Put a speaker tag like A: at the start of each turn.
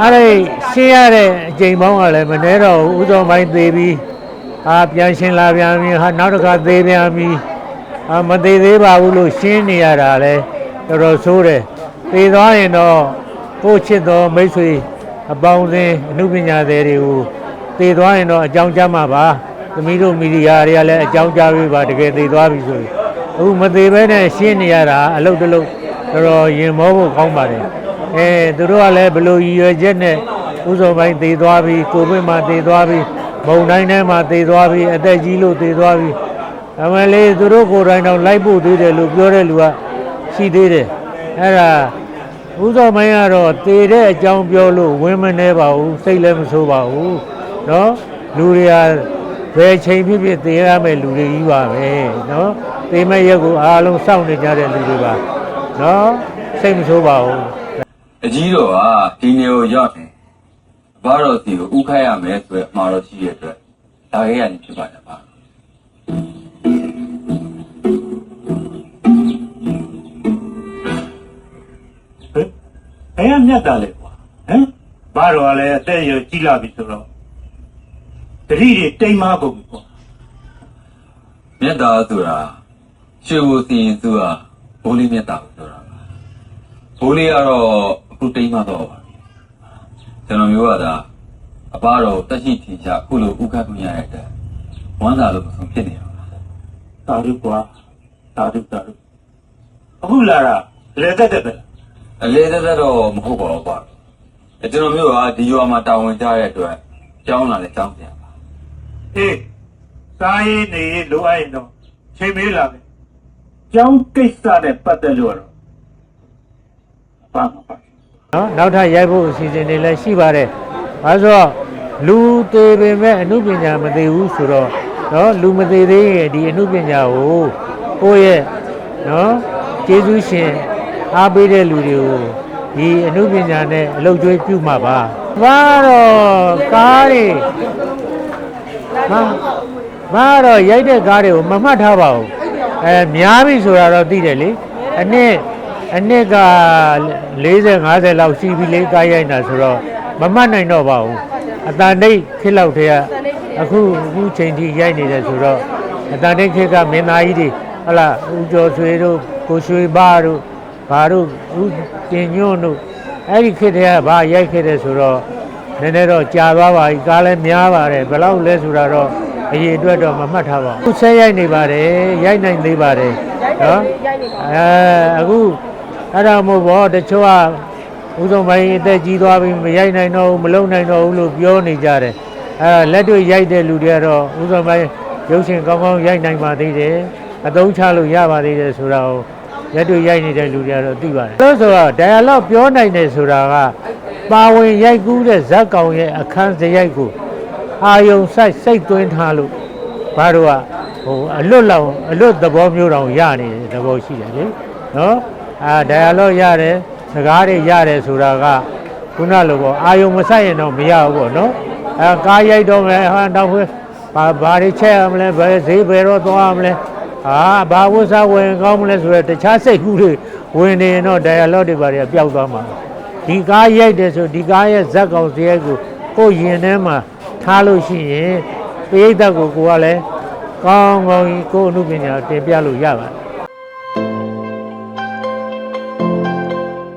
A: အဲ့ဒီရှင်းရတဲ့အချိန်ပေါင်းကလည်းမနှဲတော့ဘူးဥသောပိုင်းသေးပြီးအာပြန်ရှင်းလာပြန်ပြီဟာနောက်တစ်ခါသေးပြန်ပြီအာမသေးသေးပါဘူးလို့ရှင်းနေရတာလဲတော်တော်ဆိုးတယ်သေသွားရင်တော့ကိုယ့်ချစ်တော်မိတ်ဆွေအပေါင်းအသင်းအမှုပညာသည်တွေကိုသေသွားရင်တော့အကြောင်းကြားမှာပါသမီးတို့မီဒီယာတွေကလည်းအကြောင်းကြားပေးပါတကယ်သေသွားပြီဆိုရင်အခုမသေးဘဲနဲ့ရှင်းနေရတာအလုပ်တစ်လုပ်တော်တော်ရင်မောဖို့ကောင်းပါတယ် အဲသူတို့ကလည်းဘလို့ရည်ရွယ်ချက်နဲ့ဥစ္စာပိုင်းတည်သွားပြီးကိုဗစ်မှာတည်သွားပြီးမုံတိုင်းထဲမှာတည်သွားပြီးအသက်ကြီးလို့တည်သွားပြီးအမှန်လေးသူတို့ကိုယ်တိုင်တော့လိုက်ဖို့သေးတယ်လို့ပြောတဲ့လူကရှိသေးတယ်အဲ့ဒါဥစ္စာပိုင်းကတော့တည်တဲ့အကြောင်းပြောလို့ဝင်းမနေပါဘူးစိတ်လည်းမဆိုးပါဘူးเนาะလူတွေကဘယ်ချိန်ဖြစ်ဖြစ်တည်ရမယ့်လူတွေကြီးပါပဲเนาะတည်မဲ့ရက်ကိုအားလုံးစောင့်နေကြတဲ့လူတွေပါเนาะစိတ်မဆိုးပါဘူး
B: အကြီးတော်ကဒီနေကိုရောက်တယ်ဘာတော်စီကိုဥခိုက်ရမယ်ဆိုရအမှားတော်ရှိရတဲ့အတွက်ဒါခဲ့ရနေဖြစ်ပါတယ်ပါ
C: ဟဲ့ဘယ်ကမြတ်တာလဲကွာဟမ်ဘာတော့လဲအသက်အရွယ်ကြီးလာပြီဆိုတော့တတိတွေတိမ်မကုန်ပြီကွာ
B: မြတ်တာဆိုတာရွှေဘိုစီရင်သူကဘိုးလေးမြတ်တာကိုပြောတာပါဘိုးလေးကတော့အ ခုတိမ်မတော့ပါပြီကျွန်တော်မျိုးကဒါအဘတော်တက်ရှိထင်ရှားအခုလိုဥခိုက်ခွင့်ရတဲ့အတွက်ဝမ်းသာလို့မဆုံးဖြစ်နေတာပါ
C: တာရုကွာတာရုတာရုအခုလာတာလဲတက်တက်ပဲ
B: အလေးသက်သက်တော့မဟုတ်ပါဘူးပါအဲကျွန်တော်မျိုးကဒီရွာမှာတာဝန်ကြတဲ့အတွက်ကြောင်းလာတဲ့ကြောင်းပြန်ပါ
C: အေးစားရေးနေရေးလိုအပ်ရင်တော့ချိန်မေးလာမယ်ကျောင်းကိစ္စနဲ့ပတ်သက်လို့ကတော့ဘာမှပါ
A: နော်နောက်ထပ်ရိုက်ဖို့အစီအစဉ်တွေလည်းရှိပါတယ်။အဲဆိုတော့လူသေးပေမဲ့အမှုပညာမသေးဘူးဆိုတော့နော်လူမသေးသေးရင်ဒီအမှုပညာကိုကိုယ့်ရဲ့နော်ကျေးဇူးရှင်အားပေးတဲ့လူတွေကိုဒီအမှုပညာနဲ့အလုပ်ကျွေးပြုမှာပါ။ဘာတော့ကားတွေဘာဘာတော့ရိုက်တဲ့ကားတွေကိုမမှတ်ထားပါဘူး။အဲများပြီဆိုတာတော့သိတယ်လေ။အနည်း အနှစ်က40 50လောက်ရှိပြီလေးကားရိုက်တာဆိုတော့မမှတ်နိုင်တော့ပါဘူးအတန်တိတ်ခစ်လောက်တည်းကအခုအခုချိန်ထိရိုက်နေတယ်ဆိုတော့အတန်တိတ်ခစ်ကမင်းသားကြီးတွေဟလာဦးကျော်ဆွေတို့ကိုရွှေဘာတို့ဘာတို့ဦးတင်ညွန့်တို့အဲ့ဒီခစ်တည်းကဘာရိုက်ခဲ့တယ်ဆိုတော့နည်းနည်းတော့ကြာသွားပါပြီကားလည်းများပါတယ်ဘယ်လောက်လဲဆိုတာတော့အရေးအတွက်တော့မမှတ်ထားပါဘူးဆက်ရိုက်နေပါတယ်ရိုက်နိုင်သေးပါတယ်နော်အဲအခု အဲ့ဒါမို့ဘောတချို့ကဥဆုံးပိုင်းအသက်ကြီးသွားပြီမရိုက်နိုင်တော့ဘူးမလုံနိုင်တော့ဘူးလို့ပြောနေကြတယ်အဲလက်တွေ့ရိုက်တဲ့လူတွေကတော့ဥဆုံးပိုင်းရုပ်ရှင်ကောင်းကောင်းရိုက်နိုင်ပါသေးတယ်အသုံးချလို့ရပါသေးတယ်ဆိုတာကိုလက်တွေ့ရိုက်နေတဲ့လူတွေကတော့သိပါတယ်လို့ဆိုတော့ dialogue ပြောနိုင်တယ်ဆိုတာကပါဝင်ရိုက်ကူးတဲ့ဇက်ကောင်ရဲ့အခန်းစရိုက်ကိုအာယုံစိုက်စိတ်သွင်းထားလို့ဘာတို့ကဟိုအလွတ်လောင်အလွတ်သဘောမျိုးတောင်ရနေတဲ့သဘောရှိတယ်လေနော် အာ dialogue ရတယ်စကားတွေရတယ်ဆိုတာကခုနလိုပေါ့အာယုံမဆိုင်ရင်တော့မရဘူးပေါ့နော်အဲကားရိုက်တော့မယ်ဟာတော့ဖွေးဘာဘာတွေချက်ရမလဲဘယ်ဈေးဘယ်တော့သွားရမလဲဟာဘာဝတ်စားဝင်ကောင်းမလဲဆိုတော့တခြားစိတ်ကူးတွေဝင်နေရင်တော့ dialogue တွေဘာတွေကပျောက်သွားမှာဒီကားရိုက်တယ်ဆိုဒီကားရဲ့ဇက်ကောင်စရိုက်ကိုကိုယ်ရင်ထဲမှာထားလို့ရှိရင်ပိဋကတ်ကိုကိုကလည်းကောင်းကောင်းကြီးကိုယ်အမှုပညာတင်ပြလို့ရပါတယ်